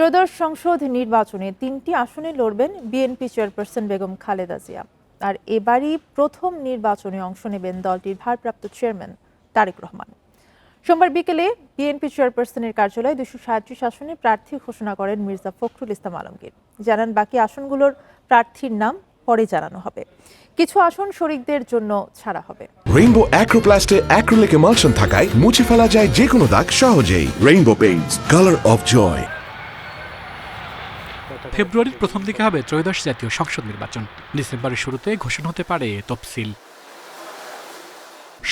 ত্রয়োদশ সংসদ নির্বাচনে তিনটি আসনে লড়বেন বিএনপি চেয়ারপারসন বেগম খালেদা জিয়া। আর এবারই প্রথম নির্বাচনে অংশ নেবেন দলটির ভারপ্রাপ্ত চেয়ারম্যান তারেক রহমান। সোমবার বিকেলে বিএনপি চেয়ারপারসনের কার্যালয়ে দুশো সাঁত্রিশ আসনে প্রার্থী ঘোষণা করেন মির্জা ফখরুল ইসলাম আলমগীর। জানান বাকি আসনগুলোর প্রার্থীর নাম পরে জানানো হবে। কিছু আসন শরিকদের জন্য ছাড়া হবে। রেইনবো অ্যাক্রোপ্লাস্টে অ্যাক্রিলিক এমালশন থাকায় মুছে ফেলা যায় যে কোনো দাগ সহজেই। Rainbow Paints colour of joy ফেব্রুয়ারির প্রথম দিকে হবে ত্রয়োদশ জাতীয় সংসদ নির্বাচন। ডিসেম্বরের শুরুতে ঘোষণা হতে পারে তফসিল।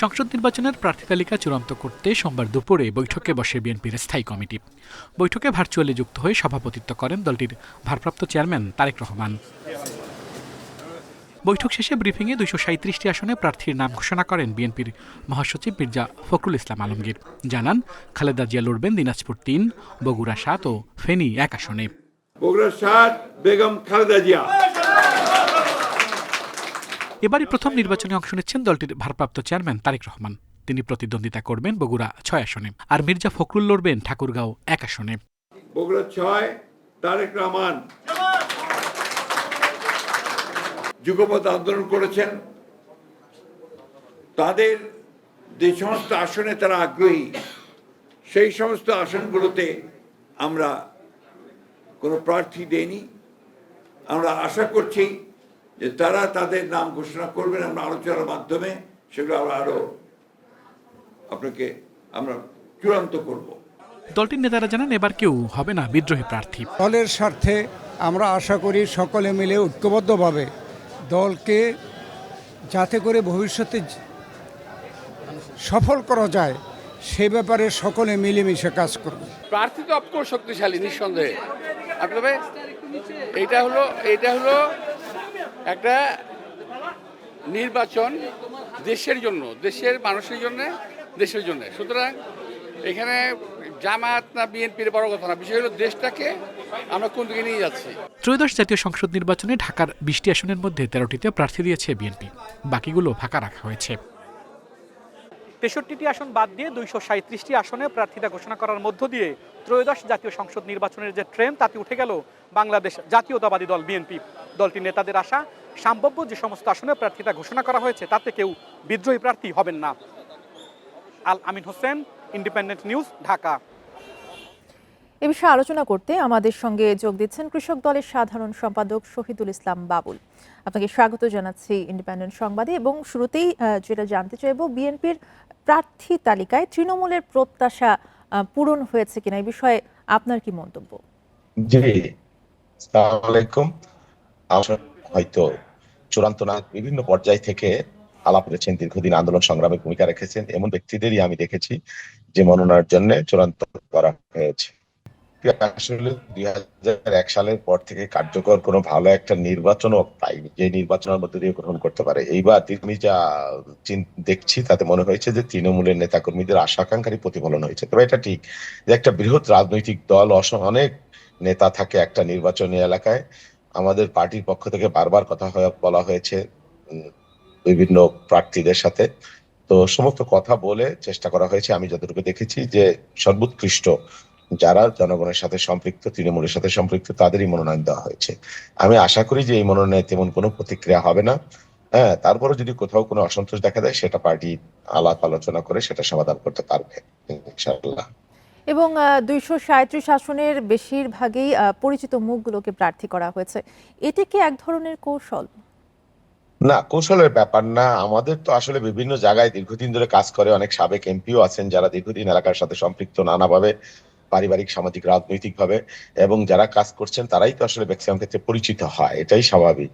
সংসদ নির্বাচনের প্রার্থী তালিকা চূড়ান্ত করতে সোমবার দুপুরে বৈঠকে বসে বিএনপির স্থায়ী কমিটি। বৈঠকে ভার্চুয়ালি যুক্ত হয়ে সভাপতিত্ব করেন দলটির ভারপ্রাপ্ত চেয়ারম্যান তারেক রহমান। বৈঠক শেষে ব্রিফিংয়ে দুইশো সাঁত্রিশটি আসনে প্রার্থীর নাম ঘোষণা করেন বিএনপির মহাসচিব মির্জা ফখরুল ইসলাম আলমগীর। জানান, খালেদা জিয়া লড়বেন দিনাজপুর তিন, বগুড়া সাত ও ফেনী এক আসনে। বগুড়া বেগম খালেদা জিয়া। এবারই প্রথম নির্বাচনে অংশ নিচ্ছেন দলটির ভারপ্রাপ্ত চেয়ারম্যান তারেক রহমান। তিনি প্রতিদ্বন্দ্বিতা করবেন বগুড়া ছয় আসনে আর মির্জা ফখরুল লড়বেন ঠাকুরগাঁও এক আসনে। বগুড়া ছয় তারেক রহমান। যুগপথ আন্দোলন করেছেন। তাদের যে সমস্ত আসনে তারা আগ্রহী সেই সমস্ত আসনগুলোতে আমরা কোনো প্রার্থী দেইনি আমরা আশা করছি যে তারা তাদের নাম ঘোষণা করবেন আমরা আলোচনার মাধ্যমে সেগুলো আমরা আরও আপনাকে আমরা চূড়ান্ত করব। দলটির নেতারা জানান এবার কেউ হবে না বিদ্রোহী প্রার্থী। দলের স্বার্থে আমরা আশা করি সকলে মিলে ঐক্যবদ্ধভাবে দলকে যাতে করে ভবিষ্যতে সফল করা যায় সে ব্যাপারে সকলে মিলেমিশে কাজ করবে প্রার্থী তো অফকোর্স শক্তিশালী নিঃসন্দেহে। আর তবে এইটা হলো এইটা হলো একটা নির্বাচন দেশের জন্য, দেশের মানুষের জন্য, দেশের জন্য। সুতরাং এখানে জামাত না বিএনপির বড় কথা না, বিষয় হলো দেশটাকে আমরা কোন দিকে নিয়ে যাচ্ছি? ত্রয়োদশ জাতীয় সংসদ নির্বাচনে ঢাকার বিশটি আসনের মধ্যে তেরোটিতে প্রার্থী দিয়েছে বিএনপি, বাকিগুলো ফাঁকা রাখা হয়েছে। তেষট্টিটি আসন বাদ দিয়ে দুইশো সাঁত্রিশটি আসনে প্রার্থীতা ঘোষণা করার মধ্য দিয়ে ত্রয়োদশ জাতীয় সংসদ নির্বাচনের যে ট্রেন, তাতে উঠে গেল বাংলাদেশ জাতীয়তাবাদী দল বিএনপি। দলটির নেতাদের আশা, সম্ভাব্য যে সমস্ত আসনে প্রার্থীতা ঘোষণা করা হয়েছে, তাতে কেউ বিদ্রোহী প্রার্থী হবেন না। Al Amin Hossain, Independent News, Dhaka. এ বিষয়ে আলোচনা করতে আমাদের সঙ্গে যোগ দিচ্ছেন কৃষক দলের সাধারণ সম্পাদক শহীদুল ইসলাম বাবুল। আপনাকে স্বাগত জানাচ্ছি ইন্ডিপেন্ডেন্ট সংবাদে এবং শুরুতেই যেটা জানতে চাইব, বিএনপির প্রার্থী তালিকায় তৃণমূলের প্রত্যাশা পূরণ হয়েছে কিনা? এই বিষয়ে আপনার কি মন্তব্য? জি আলাইকুম। হয়তো চূড়ান্ত না, বিভিন্ন পর্যায় থেকে আলাপ করেছেন, দীর্ঘদিন আন্দোলন সংগ্রামে ভূমিকা রেখেছেন। এমন ব্যক্তিদেরই আমি দেখেছি যে মনোনয়নের জন্য চূড়ান্ত করা হয়েছে। আসলে দুই এক সালের পর থেকে কার্যকর কোনো ভালো একটা নির্বাচনও পাইনি। যে নির্বাচনের মধ্যে দিয়ে গ্রহণ করতে পারে। এইবার আমি যা দেখছি, তাতে মনে হয়েছে যে তৃণমূলের নেতাকর্মীদের আশাকাঙ্ক্ষারই প্রতিফলন হয়েছে। তবে এটা ঠিক যে একটা বৃহৎ রাজনৈতিক দল অনেক নেতা থাকে একটা নির্বাচনী এলাকায়। আমাদের পার্টির পক্ষ থেকে বারবার কথা বলা হয়েছে বিভিন্ন প্রার্থীদের সাথে। তো সমস্ত কথা বলে চেষ্টা করা হয়েছে। আমি যতটুকু দেখেছি যে সর্বোৎকৃষ্ট যারা জনগণের সাথে সম্পৃক্ত তৃণমূলের সাথে সম্পৃক্ত তাদেরই মনোনয়ন দেওয়া হয়েছে। আমি আশা করি যে এই মনোনয়নে তেমন কোনো প্রতিক্রিয়া হবে না। হ্যাঁ তারপরে যদি কোথাও কোনো অসন্তোষ দেখা দেয় সেটা পার্টি আলাপ আলোচনা করে সেটা সমাধান করতে পারবে ইনশাআল্লাহ। এবং দুইশো সাঁত্রিশ আসনের বেশিরভাগই পরিচিত মুখগুলোকে প্রার্থী করা হয়েছে। এটি কি এক ধরনের কৌশল? না কৌশলের ব্যাপার না। আমাদের তো আসলে বিভিন্ন জায়গায় দীর্ঘদিন ধরে কাজ করে অনেক সাবেক এমপিও আছেন যারা দীর্ঘদিন এলাকার সাথে সম্পৃক্ত নানাভাবে। পারিবারিক, সামাজিক রাজনৈতিক ভাবে এবং যারা কাজ করছেন তারাই তো আসলে ম্যাক্সিমাম ক্ষেত্রে পরিচিত হয়, এটাই স্বাভাবিক।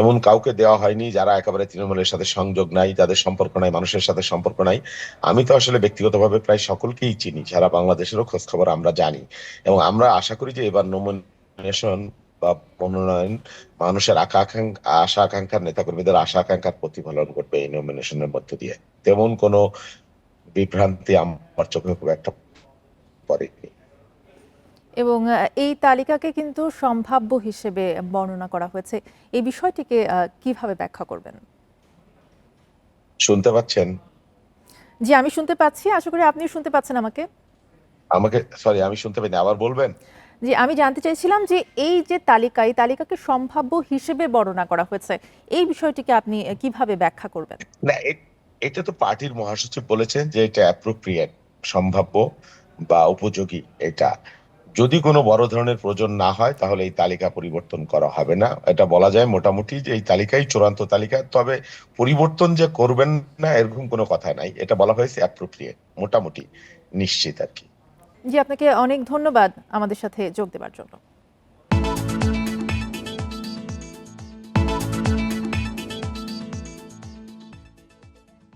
এমন কাউকে দেওয়া হয়নি যারা একেবারে তৃণমূলের সাথে সংযোগ নাই যাদের সম্পর্ক নাই, মানুষের সাথে সম্পর্ক নাই। আমি তো আসলে ব্যক্তিগতভাবে প্রায় সকলকেই চিনি সারা বাংলাদেশেরও খোঁজ খবর আমরা জানি। এবং আমরা আশা করি যে এবার নমিনেশন বা মনোনয়ন মানুষের আশা আকাঙ্ক্ষা আশা আকাঙ্ক্ষার নেতাকর্মীদের আশা আকাঙ্ক্ষার প্রতিফলন করবে এই নমিনেশনের মধ্য দিয়ে। তেমন কোনো বিভ্রান্তি আমার চোখে খুব একটা পড়েনি। এবং এই তালিকাকে কিন্তু সম্ভাব্য হিসেবে বর্ণনা করা হয়েছে। এই বিষয়টিকে কীভাবে ব্যাখ্যা করবেন? শুনতে পাচ্ছেন? জি আমি শুনতে পাচ্ছি। আশা করি আপনি শুনতে পাচ্ছেন আমাকে। আমাকে সরি আমি শুনতে পাইনি। আবার বলবেন? জি আমি জানতে চাইছিলাম যে এই যে তালিকা এই তালিকাকে সম্ভাব্য হিসেবে বর্ণনা করা হয়েছে এই বিষয়টিকে আপনি কীভাবে ব্যাখ্যা করবেন? না এটা তো পার্টির মহাসচিব বলেছেন যে এটা অ্যাপ্রোপ্রিয়েট সম্ভাব্য বা উপযোগী এটা। যদি কোনো বড় ধরনের প্রয়োজন না হয়, তাহলে এই তালিকা পরিবর্তন করা হবে না। এটা বলা যায় মোটামুটি যে এই তালিকাই চূড়ান্ত তালিকা। তবে পরিবর্তন যে করবেন না, এরকম কোনো কথা নাই। এটা বলা হয়েছে অ্যাপ্রোপ্রিয়েট মোটামুটি নিশ্চিত আর কি। জি, আপনাকে অনেক ধন্যবাদ আমাদের সাথে যোগ দেওয়ার জন্য।